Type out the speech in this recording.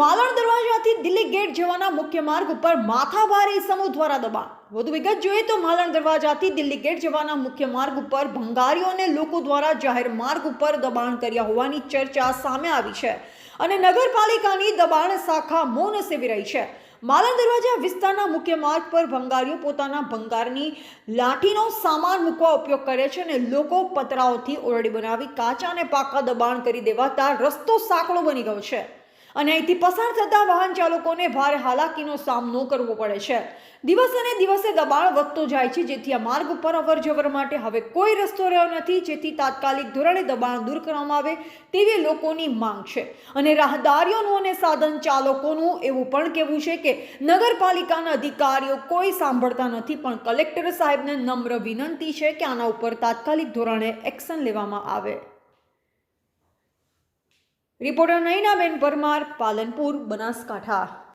માલણ દરવાજાથી Delhi gate જવાના મુખ્ય માર્ગ ઉપર માથાભારે સમૂહ દ્વારા દબાણ. વધુ વિગત જોઈએ તો માલણ દરવાજાથી દિલ્હી ગેટ જવાના મુખ્ય માર્ગ ઉપર ભંગારીઓ અને લોકો દ્વારા જાહેર માર્ગ ઉપર દબાણ કર્યા હોવાની ચર્ચા સામે આવી છે અને નગરપાલિકાની દબાણ શાખા મૌન સેવી રહી છે. માલણ દરવાજા વિસ્તારના મુખ્ય માર્ગ પર ભંગારીઓ પોતાના ભંગારની લાઠીનો સામાન મૂકવા ઉપયોગ કરે છે અને લોકો પતરાઓથી ઓરડી બનાવી કાચા અને પાકા દબાણ કરી દેવાતા રસ્તો સાંકડો બની ગયો છે. અને અહીંથી પસાર થતા વાહન ચાલકોને ભારે હાલાકીનો સામનો કરવો પડે છે. દિવસ અને દિવસે દબાણ વધતો જાય છે, જેથી આ માર્ગ ઉપર અવર જવર માટે હવે કોઈ રસ્તો રહ્યો નથી, જેથી તાત્કાલિક ધોરણે દબાણ દૂર કરવામાં આવે તેવી લોકોની માંગ છે. અને રાહદારીઓનું અને સાધન ચાલકોનું એવું પણ કહેવું છે કે નગરપાલિકાના અધિકારીઓ કોઈ સાંભળતા નથી, પણ કલેક્ટર સાહેબને નમ્ર વિનંતી છે કે આના ઉપર તાત્કાલિક ધોરણે એક્શન લેવામાં આવે. રિપોર્ટર નૈનાબેન પરમાર પાલનપુર બનાસકાંઠા.